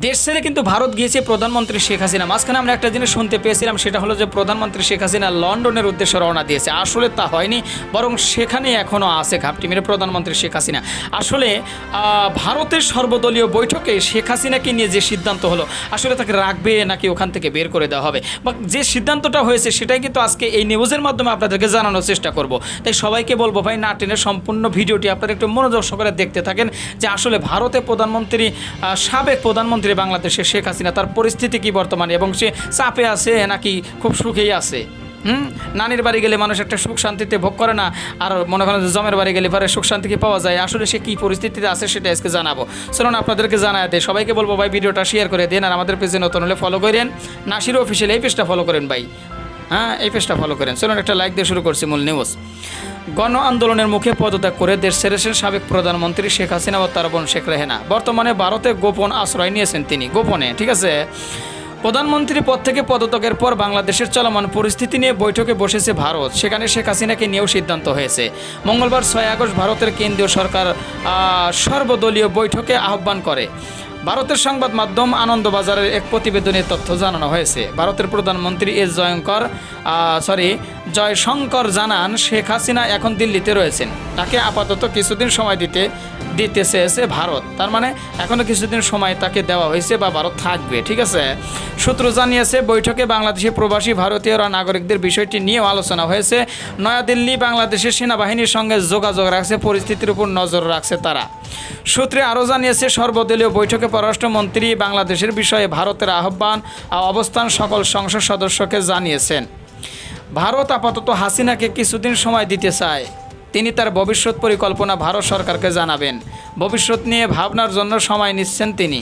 দেশ ছেড়ে কিন্তু ভারত গিয়েছে প্রধানমন্ত্রী শেখ হাসিনা। মাঝখানে আমরা একটা জিনিস শুনতে পেয়েছিলাম, সেটা হলো যে প্রধানমন্ত্রী শেখ হাসিনা লন্ডনের উদ্দেশ্যে রওনা দিয়েছে। আসলে তা হয়নি, বরং সেখানে এখনও আছে ঘাপটি মেরে প্রধানমন্ত্রী শেখ হাসিনা। আসলে ভারতের সর্বদলীয় বৈঠকে শেখ হাসিনাকে নিয়ে যে সিদ্ধান্ত হলো, আসলে তাকে রাখবে নাকি ওখান থেকে বের করে দেওয়া হবে? বা যে সিদ্ধান্তটা হয়েছে, সেটাই কিন্তু আজকে এই নিউজের মাধ্যমে আপনাদেরকে জানানোর চেষ্টা করব। তাই সবাইকে বলব ভাই, না টেনে সম্পূর্ণ ভিডিওটি আপনারা একটু মনোযোগ সহকারে দেখতে থাকেন যে আসলে ভারতে প্রধানমন্ত্রী সাবেক প্রধানমন্ত্রী বাংলাদেশের শেখ হাসিনা, তার পরিস্থিতি কি বর্তমানে এবং সে চাপে আছে নাকি খুব সুখেই আছে? হুম? নানির বাড়ি গেলে মানুষ একটা সুখ শান্তিতে ভোগ করে না, আর মনে করেন জমের বাড়ি গেলে পরে সুখ শান্তি কি পাওয়া যায়? আসলে সে কী পরিস্থিতিতে আছে সেটা আজকে জানাব। চলুন আপনাদেরকে জানায় দেয় সবাইকে বলব ভাই, ভিডিওটা শেয়ার করে দিন আর আমাদের পেজে নতুন হলে ফলো করেন। নাসির অফিসিয়াল এই পেজটা ফলো করেন ভাই। হ্যাঁ এই পেজটা ফলো করেন। চলুন একটা লাইক দিয়ে শুরু করছি মূল নিউজ গণ আন্দোলনের মুখে পদত্যাগ করে দেশ ছেড়েছেন সাবেক প্রধানমন্ত্রী শেখ হাসিনা ও তার বোন শেখ রেহেনা। বর্তমানে ভারতে গোপন আশ্রয় নিয়েছেন তিনি, গোপনে, ঠিক আছে? প্রধানমন্ত্রী পদ থেকে পদত্যাগের পর বাংলাদেশের চলমান পরিস্থিতি নিয়ে বৈঠকে বসেছে ভারত। সেখানে শেখ হাসিনাকে নিয়েও সিদ্ধান্ত হয়েছে। মঙ্গলবার ছয় আগস্ট ভারতের কেন্দ্রীয় সরকার সর্বদলীয় বৈঠকে আহ্বান করে। ভারতের সংবাদ মাধ্যম আনন্দবাজারের এক প্রতিবেদনে তথ্য জানানো হয়েছে। ভারতের প্রধানমন্ত্রী এস জয়ঙ্কর সরি, জয়শঙ্কর জানান, শেখ হাসিনা এখন দিল্লিতে রয়েছেন। তাকে আপাতত কিছুদিন সময় দিতে দিতে চেয়েছে ভারত। তার মানে এখনও কিছুদিন সময় তাকে দেওয়া হয়েছে বা ভারত থাকবে, ঠিক আছে? সূত্র জানিয়েছে, বৈঠকে বাংলাদেশি প্রবাসী ভারতীয়রা নাগরিকদের বিষয়টি নিয়েও আলোচনা হয়েছে। নয়াদিল্লি বাংলাদেশের সেনাবাহিনীর সঙ্গে যোগাযোগ রাখছে, পরিস্থিতির উপর নজর রাখছে তারা। সূত্রে আরও জানিয়েছে, সর্বদলীয় বৈঠকে পররাষ্ট্রমন্ত্রী বাংলাদেশের বিষয়ে ভারতের আহ্বান অবস্থান সকল সংসদ সদস্যকে জানিয়েছেন। ভারত আপাতত হাসিনাকে কিছুদিন সময় দিতে চায়। তিনি তার ভবিষ্যৎ পরিকল্পনা ভারত সরকারকে জানাবেন। ভবিষ্যৎ নিয়ে ভাবনার জন্য সময় নিচ্ছেন তিনি।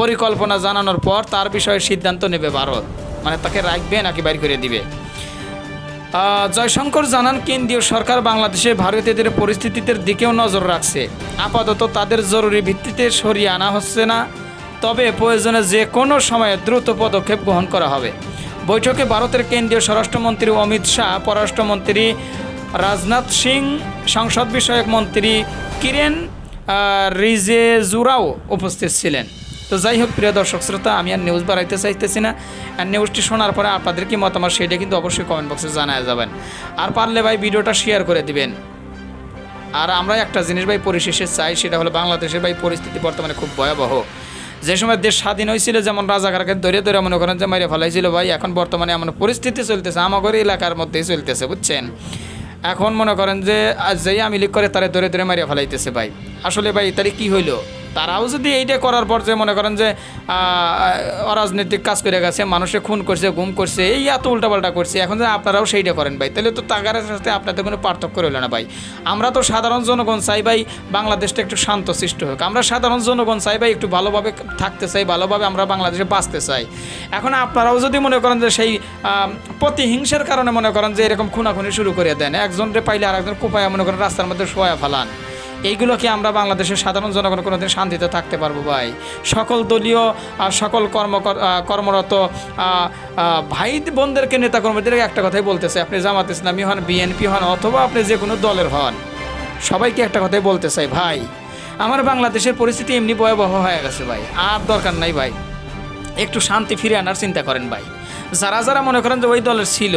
পরিকল্পনা জানানোর পর তার বিষয়ে সিদ্ধান্ত নেবে ভারত। মানে তাকে রাখবে নাকি বাইর করে দিবে? জয়শঙ্কর জানান, কেন্দ্রীয় সরকার বাংলাদেশে ভারতীয়দের পরিস্থিতির দিকেও নজর রাখছে। আপাতত তাদের জরুরি ভিত্তিতে সরিয়ে আনা হচ্ছে না। তবে প্রয়োজনে যে কোনো সময়ে দ্রুত পদক্ষেপ গ্রহণ করা হবে। বৈঠকে ভারতের কেন্দ্রীয় স্বরাষ্ট্রমন্ত্রী অমিত শাহ, পররাষ্ট্রমন্ত্রী রাজনাথ সিং, সংসদ বিষয়ক মন্ত্রী কিরেন রিজেজুরাও উপস্থিত ছিলেন। তো যাই হোক, প্রিয় দর্শক শ্রোতা, আমি আর নিউজ বাড়াইতে চাইতেছি না। আর নিউজটি শোনার পরে আপনাদের কি মতামত সেটা কিন্তু অবশ্যই কমেন্ট বক্সে জানায় যাবেন। আর পারলে ভাই ভিডিওটা শেয়ার করে দিবেন। আর আমরা একটা জিনিস ভাই পরিশেষে চাই, সেটা হলো বাংলাদেশের ভাই পরিস্থিতি বর্তমানে খুব ভয়াবহ। যে সময় দেশ স্বাধীন হয়েছিল, যেমন রাজাকারকে ধরে ধরে মনে করেন যে মাইরে ফেলাইছিল ভাই, এখন বর্তমানে এমন পরিস্থিতি চলতেছে আমাদের এলাকার মধ্যেই চলতেছে, বুঝছেন? এখন মনে করেন যে যেই আমি লিখ করে তারা ধরে ধরে মারিয়া ফেলাইতেছে ভাই। আসলে ভাই তারে কি হইল? তারাও যদি এইটা করার পর যে মনে করেন যে অরাজনৈতিক কাজ করে গেছে, মানুষে খুন করছে, গুম করছে, এই এত উল্টাপাল্টা করছে, এখন যে আপনারাও সেইটা করেন ভাই। তাহলে তো টাকার সাথে আপনাদের কোনো পার্থক্য রইল না ভাই। আমরা তো সাধারণ জনগণ চাই ভাই, বাংলাদেশটা একটু শান্ত সৃষ্ট হোক। আমরা সাধারণ জনগণ চাই ভাই, একটু ভালোভাবে থাকতে চাই, ভালোভাবে আমরা বাংলাদেশে বাঁচতে চাই। এখন আপনারাও যদি মনে করেন যে সেই প্রতিহিংসার কারণে মনে করেন যে এরকম খুনাখুনি শুরু করে দেন, একজনরে পাইলে আর একজন কোপায় মনে করেন রাস্তার মধ্যে শোয়া ফেলান। এইগুলো কি আমরা বাংলাদেশের সাধারণ জনগণ কোনোদিন শান্তিতে থাকতে পারব ভাই। সকল দলীয় আর সকল কর্ম কর্মরত ভাই বোনদেরকে নেতা কর্মীদেরকে একটা কথাই বলতেছে। আপনি জামাত ইসলামী হন, বিএনপি হন, অথবা আপনি যে কোনো দলের হন, সবাইকে একটা কথাই বলতে চাই ভাই। আমার বাংলাদেশের পরিস্থিতি এমনি ভয়াবহ হয়ে গেছে ভাই। আর দরকার নাই ভাই। একটু শান্তি ফিরে আনার চিন্তা করেন ভাই। যারা যারা মনে করেন যে ওই দলের ছিল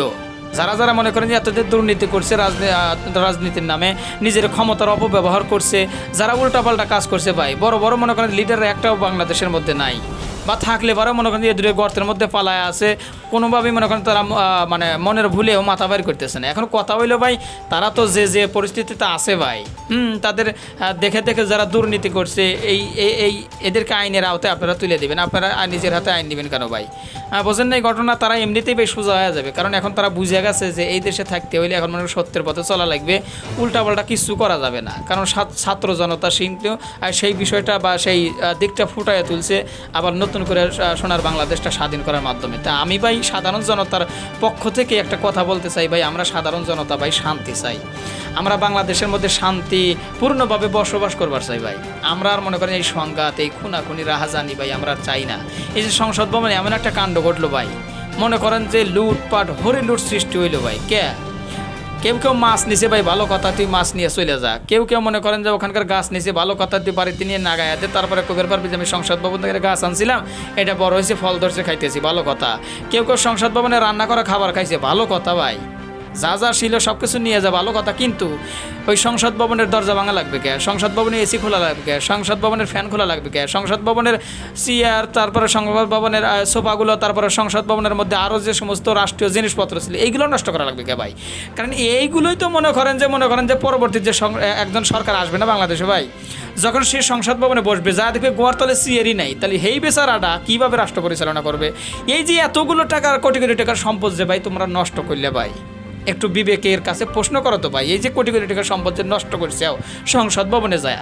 যারা যারা মনে করেন যে এতদের দুর্নীতি করছে, রাজনী- রাজনীতির নামে নিজের ক্ষমতার অপব্যবহার করছে, যারা উল্টাপাল্টা কাজ করছে ভাই, বড় বড় মনে করেন লিডার একটাও বাংলাদেশের মধ্যে নাই। বা থাকলে পরে, মনে করেন যে এ দূরে গর্তের মধ্যে পালায় আছে। কোনোভাবেই মনে করেন তারা মানে মনের ভুলেও মাথা বাইর করতেছে না। এখন কথা হইল ভাই, তারা তো যে যে পরিস্থিতিতে আছে ভাই, হুম, তাদের দেখে দেখে যারা দুর্নীতি করছে, এই, এই- এদেরকে আইনের আওতায় আপনারা তুলে দেবেন। আপনারা নিজের হাতে আইন দিবেন কেন ভাই? বোঝেন না এই ঘটনা তারা এমনিতেই বেশ সোজা হয়ে যাবে। কারণ এখন তারা বুঝে গেছে যে এই দেশে থাকতে হইলে এখন মনে করেন সত্যের পথে চলা লাগবে। উল্টাপাল্টা কিছু করা যাবে না। কারণ ছাত্র জনতা কিন্তু সেই বিষয়টা বা সেই দিকটা ফুটাইয়া তুলছে। আবার নতুন করে আহ, সোনার বাংলাদেশটা স্বাধীন করার মাধ্যমে। তা আমি ভাই সাধারণ জনতার পক্ষ থেকে একটা কথা বলতে চাই ভাই আমরা সাধারণ জনতা ভাই শান্তি চাই। আমরা বাংলাদেশের মধ্যে শান্তি পূর্ণভাবে বসবাস করবার চাই ভাই। আমরা আর মনে করেন এই সংঘাত এই খুনাখুনি রাহাজানি ভাই আমরা চাই না। এই যে সংসদ ভবনে এমন একটা কাণ্ড ঘটলো ভাই। মনে করেন যে লুটপাট হরে লুট সৃষ্টি হইল ভাই। কে? কেউ কেউ মাছ নিছে ভাই, ভালো কথা, তুই মাছ নিয়ে চলে যা। কেউ কেউ মনে করেন যে ওখানকার গাছ নিছে, ভালো কথা, তুই বাড়িতে নিয়ে না গায়ে দে। তারপরে কবির পারবি যে আমি সংসদ ভবন থেকে গাছ আনছিলাম, এটা বড় হয়েছে, ফল ধরছে, খাইতেছি, ভালো কথা। কেউ কেউ সংসদ ভবনে রান্না করা খাবার খাইছে, ভালো কথা ভাই। যা যা ছিল সব কিছু নিয়ে যা, ভালো কথা, কিন্তু ওই সংসদ ভবনের দরজা ভাঙা লাগবে কে? সংসদ ভবনে এসি খোলা লাগবে কে? সংসদ ভবনের ফ্যান খোলা লাগবে কে? সংসদ ভবনের চেয়ার, তারপরে সংসদ ভবনের সোফাগুলো, তারপরে সংসদ ভবনের মধ্যে আরও যে সমস্ত রাষ্ট্রীয় জিনিসপত্র ছিল এইগুলো নষ্ট করা লাগবে কে ভাই? কারণ এইগুলোই তো মনে করেন যে, মনে করেন যে পরবর্তী যে একজন সরকার আসবে না বাংলাদেশে ভাই? যখন সে সংসদ ভবনে বসবে, যা দেখবে গোয়ার তলে সিয়ারই নাই, তাহলে এই বেচারাটা কীভাবে রাষ্ট্র পরিচালনা করবে? এই যে এতগুলো টাকার, কোটি কোটি টাকার সম্পদ যে ভাই তোমরা নষ্ট করলে ভাই। একটু বিবেকের কাছে প্রশ্ন করো তো ভাই, এই যে কোটি কোটি টাকা সম্পদ নষ্ট করছে সংসদ ভবনে যায়।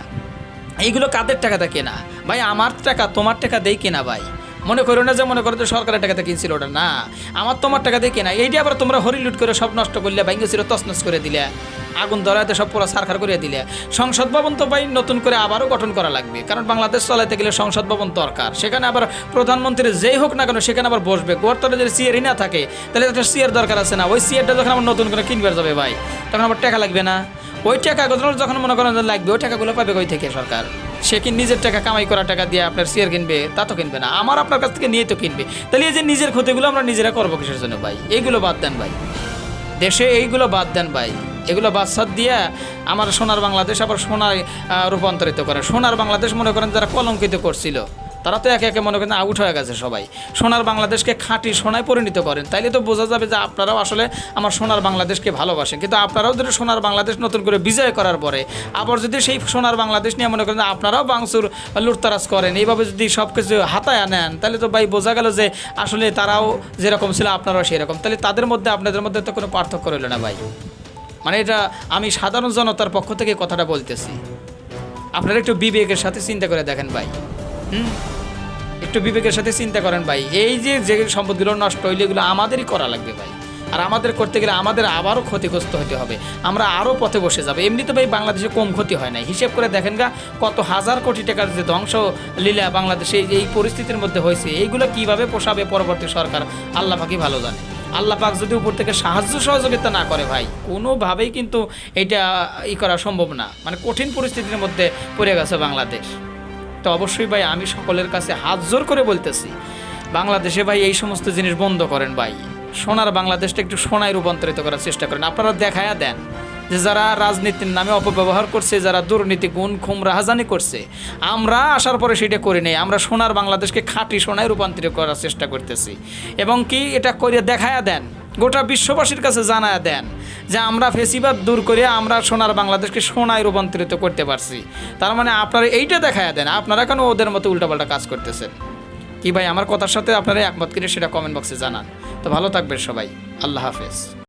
এইগুলো কাদের টাকাটা কেনা? ভাই, আমার টাকা তোমার টাকা দেই কেনা ভাই? মনে করো না যে মনে করো যে সরকারের টাকাতে কিনছিল ওটা। না, আমার তোমার টাকা দিয়ে কেনা। এইটা আবার তোমরা হরিলুট করে সব নষ্ট করলে ভাই ছিল তছনছ করে দিলে। আগুন ধরাতে সব পুরো সারখার করে দিলে। সংসদ ভবন তো ভাই নতুন করে আবারও গঠন করা লাগবে। কারণ বাংলাদেশ চলাইতে গেলে সংসদ ভবন দরকার। সেখানে আবার প্রধানমন্ত্রী যেই হোক না কেন, সেখানে আবার বসবে। গোয়ারতলে যদি সিয়ারই না থাকে, তাহলে একটা সিয়ার দরকার আছে না। ওই সিয়ারটা যখন আমার নতুন করে কিনবে যাবে ভাই, তখন আমার টাকা লাগবে না। ওই টাকাগুলো যখন মনে করেন লাগবে, ওই টাকাগুলো পাবে কই থেকে সরকার? সে কি নিজের টাকা কামাই করা টাকা দিয়ে আপনার শেয়ার কিনবে? তা তো কিনবে না। আমার আপনার কাছ থেকে নিয়ে তো কিনবে। তাহলে এই যে নিজের ক্ষতিগুলো আমরা নিজেরা করব কিসের জন্য ভাই? এইগুলো বাদ দেন ভাই। দেশে এইগুলো বাদ দেন ভাই। এগুলো বাদশাদ দিয়ে আমার সোনার বাংলাদেশ আবার সোনায় রূপান্তরিত করে। সোনার বাংলাদেশ মনে করেন যারা কলঙ্কিত করছিল। তারা তো একে একে মনে করেন আউট হয়ে গেছে সবাই। সোনার বাংলাদেশকে খাঁটি সোনায় পরিণত করেন। তাইলে তো বোঝা যাবে যে আপনারাও আসলে আমার সোনার বাংলাদেশকে ভালোবাসেন। কিন্তু আপনারাও যদি সোনার বাংলাদেশ নতুন করে বিজয় করার পরে, আবার যদি সেই সোনার বাংলাদেশ নিয়ে মনে করেন আপনারাও বাংসুর লুটতারাজ করেন, এইভাবে যদি সব কিছু হাতায় নেন তাহলে তো ভাই বোঝা গেল যে আসলে তারাও যেরকম ছিল, আপনারাও সেরকম। তাহলে তাদের মধ্যে, আপনাদের মধ্যে তো কোনো পার্থক্য রইল না ভাই। মানে এটা আমি সাধারণ জনতার পক্ষ থেকে কথাটা বলতেছি। আপনারা একটু বিবেকের সাথে চিন্তা করে দেখেন ভাই। হুম। একটু বিবেকের সাথে চিন্তা করেন ভাই। এই যে যে সম্পদগুলো নষ্ট হইলে, এগুলো আমাদেরই করা লাগবে ভাই। আর আমাদের করতে গেলে আমাদের আবারও ক্ষতিগ্রস্ত হতে হবে। আমরা আরও পথে বসে যাব। এমনি তো ভাই বাংলাদেশে কম ক্ষতি হয় না হিসেব করে দেখেন গা, কত হাজার কোটি টাকার যে ধ্বংস লীলা বাংলাদেশে এই- পরিস্থিতির মধ্যে হয়েছে, এইগুলো কীভাবে পোষাবে পরবর্তী সরকার? আল্লাহ পাকি ভালো জানে। আল্লাহ পাক যদি উপর থেকে সাহায্য সহযোগিতা না করে ভাই, কোনোভাবেই কিন্তু এটা ই করা সম্ভব না। মানে কঠিন পরিস্থিতির মধ্যে পড়ে গেছে বাংলাদেশ। তো অবশ্যই ভাই, আমি সকলের কাছে হাত জোর করে বলতেছি, বাংলাদেশে ভাই এই সমস্ত জিনিস বন্ধ করেন ভাই। সোনার বাংলাদেশটা একটু সোনায় রূপান্তরিত করার চেষ্টা করেন। আপনারা দেখায়া দেন। যে যারা রাজনীতির নামে অপব্যবহার করছে, যারা দুর্নীতি, গুণ খুম রাহাজানি করছে, আমরা আসার পরে সেটা করি নেই। আমরা সোনার বাংলাদেশকে খাঁটি সোনায় রূপান্তরিত করার চেষ্টা করতেছি। এবং কি এটা করে দেখায়া দেন, গোটা বিশ্ববাসীর কাছে জানায়া দেন যে আমরা ফেসিবাদ দূর করে আমরা সোনার বাংলাদেশকে সোনায় রূপান্তরিত করতে পারছি। তার মানে আপনারা এইটা দেখায়া দেন, আপনারা কেন ওদের মতো উল্টাপাল্টা কাজ করতেছেন? কি ভাই, আমার কথার সাথে আপনারা একমত কিনে সেটা কমেন্ট বক্সে জানান। তো ভালো থাকবেন সবাই, আল্লাহ হাফেজ।